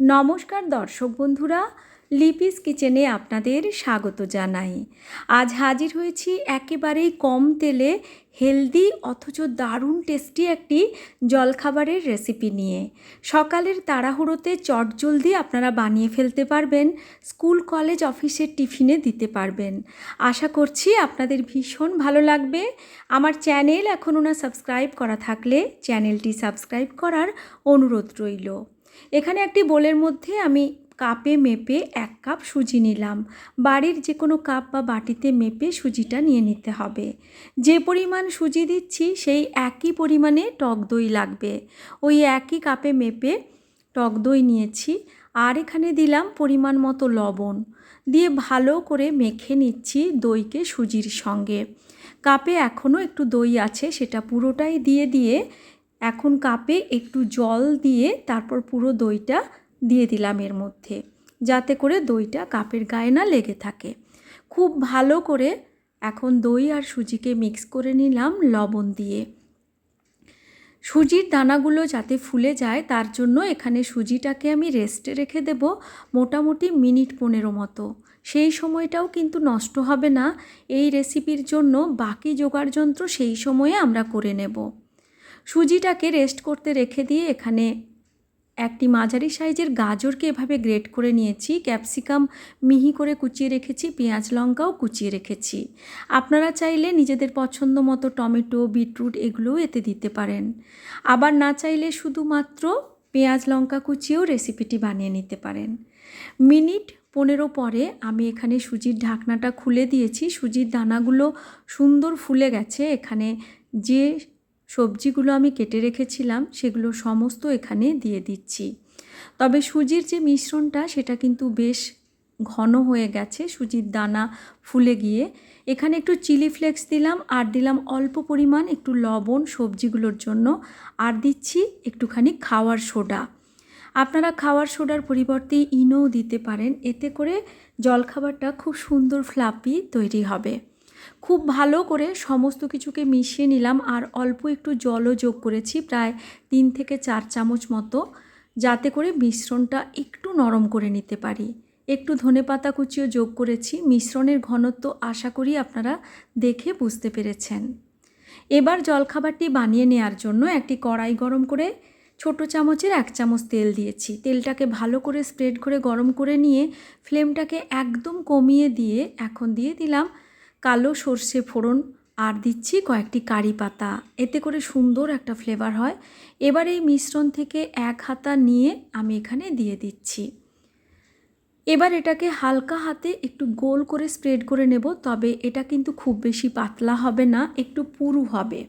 নমস্কার দর্শক বন্ধুরা, লিপিস কিচেনে আপনাদের স্বাগত জানাই। আজ হাজির হয়েছি একেবারেই কম তেলে হেলদি অথচ দারুণ টেস্টি একটি জলখাবারের রেসিপি নিয়ে। সকালের তাড়াহুড়োতে চটজলদি আপনারা বানিয়ে ফেলতে পারবেন, স্কুল কলেজ অফিসের টিফিনে দিতে পারবেন। আশা করছি আপনাদের ভীষণ ভালো লাগবে। আমার চ্যানেল এখনও না সাবস্ক্রাইব করা থাকলে চ্যানেলটি সাবস্ক্রাইব করার অনুরোধ রইল। এখানে একটি বোলের মধ্যে আমি কাপে মেপে এক কাপ সুজি নিলাম। বাড়ির যে কোনো কাপ বা বাটিতে মেপে সুজিটা নিয়ে নিতে হবে। যে পরিমাণ সুজি দিচ্ছি সেই একই পরিমাণে টক দই লাগবে। ওই একই কাপে মেপে টক দই নিয়েছি আর এখানে দিলাম পরিমাণ মতো লবণ। দিয়ে ভালো করে মেখে নিচ্ছি দইকে সুজির সঙ্গে। কাপে এখনও একটু দই আছে সেটা পুরোটাই দিয়ে দিয়ে এখন কাপে একটু জল দিয়ে তারপর পুরো দইটা দিয়ে দিলাম এর মধ্যে, যাতে করে দইটা কাপের গায়ে না লেগে থাকে। খুব ভালো করে এখন দই আর সুজিকে মিক্স করে নিলাম লবণ দিয়ে। সুজির দানাগুলো যাতে ফুলে যায়, তার জন্য এখানে সুজিটাকে আমি রেস্টে রেখে দেব মোটামুটি মিনিট পনেরো মতো। সেই সময়টাও কিন্তু নষ্ট হবে না, এই রেসিপির জন্য বাকি জোগাড় যন্ত্র সেই সময়ে আমরা করে নেব। সুজিটাকে রেস্ট করতে রেখে দিয়ে এখানে একটি মাঝারি সাইজের গাজরকে এভাবে গ্রেট করে নিয়েছি। ক্যাপসিকাম মিহি করে কুচিয়ে রেখেছি, পেঁয়াজ লঙ্কাও কুচিয়ে রেখেছি। আপনারা চাইলে নিজেদের পছন্দ মতো টমেটো, বিটরুট এগুলোও এতে দিতে পারেন। আবার না চাইলে শুধুমাত্র পেঁয়াজ লঙ্কা কুচিয়েও রেসিপিটি বানিয়ে নিতে পারেন। মিনিট পনেরো পরে আমি এখানে সুজির ঢাকনাটা খুলে দিয়েছি। সুজির দানাগুলো সুন্দর ফুলে গেছে। এখানে যে সবজিগুলো আমি কেটে রেখেছিলাম, সেগুলো সমস্ত এখানে দিয়ে দিচ্ছি। তবে সুজির যে মিশ্রণটা, সেটা কিন্তু বেশ ঘন হয়ে গেছে। সুজির দানা ফুলে গিয়ে এখানে একটু চিলি ফ্লেক্স দিলাম, আর দিলাম অল্প পরিমাণ একটু লবণ সবজিগুলোর জন্য, আর দিচ্ছি একটুখানি খাওয়ার সোডা। আপনারা খাওয়ার সোডার পরিবর্তে ইনোও দিতে পারেন, এতে করে জলখাবারটা খুব সুন্দর ফ্লাপি তৈরি হবে। খুব ভালো করে সমস্ত কিছুকে মিশিয়ে নিলাম আর অল্প একটু জলও যোগ করেছি প্রায় তিন থেকে চার চামচ মতো, যাতে করে মিশ্রণটা একটু নরম করে নিতে পারি। একটু ধনে পাতা কুচিও যোগ করেছি, মিশ্রণের ঘনত্ব আশা করি আপনারা দেখে বুঝতে পেরেছেন। এবার জলখাবারটি বানিয়ে নেওয়ার জন্য একটি কড়াই গরম করে ছোট চামচের এক চামচ তেল দিয়েছি। তেলটাকে ভালো করে স্প্রেড করে গরম করে নিয়ে ফ্লেমটাকে একদম কমিয়ে দিয়ে এখন দিয়ে দিলাম কালো সর্ষে ফোড়ন আর দিচ্ছি কয়েকটি কারি পাতা। এতে করে সুন্দর একটা ফ্লেভার হয়। এবার এই মিশ্রণ থেকে এক হাতা নিয়ে আমি এখানে দিয়ে দিচ্ছি। এবার এটাকে হালকা হাতে একটু গোল করে স্প্রেড করে নেব, তবে এটা কিন্তু খুব বেশি পাতলা হবে না, একটু পুরু হবে।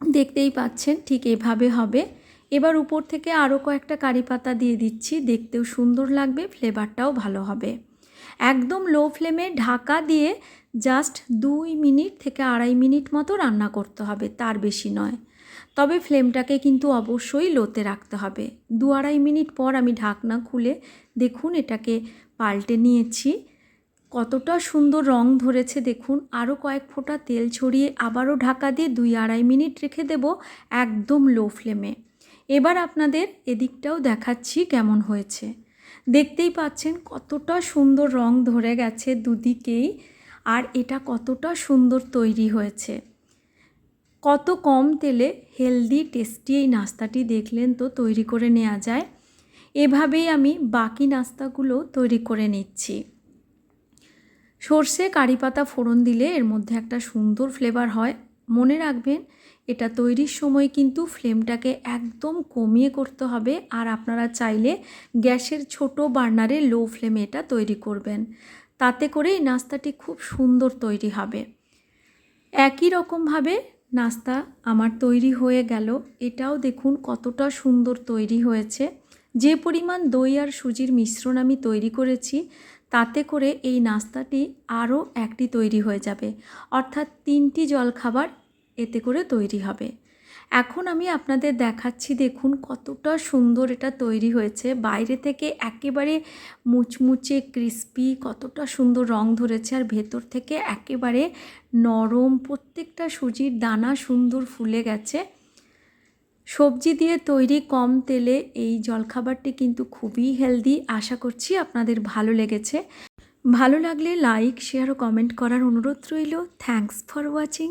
দেখতেই পাচ্ছেন ঠিক এভাবে হবে। এবার উপর থেকে আরও কয়েকটা কারি পাতা দিয়ে দিচ্ছি, দেখতেও সুন্দর লাগবে ফ্লেভারটাও ভালো হবে। একদম লো ফ্লেমে ঢাকা দিয়ে জাস্ট দুই মিনিট থেকে আড়াই মিনিট মতো রান্না করতে হবে, তার বেশি নয়। তবে ফ্লেমটাকে কিন্তু অবশ্যই লোতে রাখতে হবে। দু আড়াই মিনিট পর আমি ঢাকনা খুলে দেখুন এটাকে পাল্টে নিয়েছি। কতটা সুন্দর রং ধরেছে দেখুন। আরও কয়েক ফোঁটা তেল ছড়িয়ে আবারও ঢাকা দিয়ে দুই আড়াই মিনিট রেখে দেব একদম লো ফ্লেমে এবার আপনাদের এদিকটাও দেখাচ্ছি কেমন হয়েছে। দেখতেই পাচ্ছেন কতটা সুন্দর রং ধরে গেছে দুদিকেই আর এটা কতটা সুন্দর তৈরি হয়েছে। কত কম তেলে হেলদি, টেস্টি এই নাস্তাটি দেখলেন তো তৈরি করে নেওয়া যায়। এভাবেই আমি বাকি নাস্তাগুলো তৈরি করে নিচ্ছি। সর্ষে, কারি পাতা ফোড়ন দিলে এর মধ্যে একটা সুন্দর ফ্লেভার হয়। মনে রাখবেন এটা তৈরির সময় কিন্তু ফ্লেমটাকে একদম কমিয়ে করতে হবে আর আপনারা চাইলে গ্যাসের ছোট বার্নারে লো ফ্লেমে এটা তৈরি করবেন। তাতে করে এই নাস্তাটি খুব সুন্দর তৈরি হবে। একই রকমভাবে নাস্তা আমার তৈরি হয়ে গেল। এটাও দেখুন কতটা সুন্দর তৈরি হয়েছে। যে পরিমাণ দই আর সুজির মিশ্রণ আমি তৈরি করেছি, তাতে করে এই নাস্তাটি আরও একটি তৈরি হয়ে যাবে। অর্থাৎ তিনটি জলখাবার এতে করে তৈরি হবে। এখন আমি আপনাদের দেখাচ্ছি, দেখুন কতটা সুন্দর এটা তৈরি হয়েছে। বাইরে থেকে একেবারে মুচমুচে, ক্রিস্পি, কতটা সুন্দর রং ধরেছে। আর ভেতর থেকে একেবারে নরম, প্রত্যেকটা সুজির দানা সুন্দর ফুলে গেছে। সবজি দিয়ে তৈরি কম তেলে এই জলখাবারটি কিন্তু খুবই হেলদি। আশা করছি আপনাদের ভালো লেগেছে। ভালো লাগলে লাইক, শেয়ার ও কমেন্ট করার অনুরোধ রইল। Thanks for watching.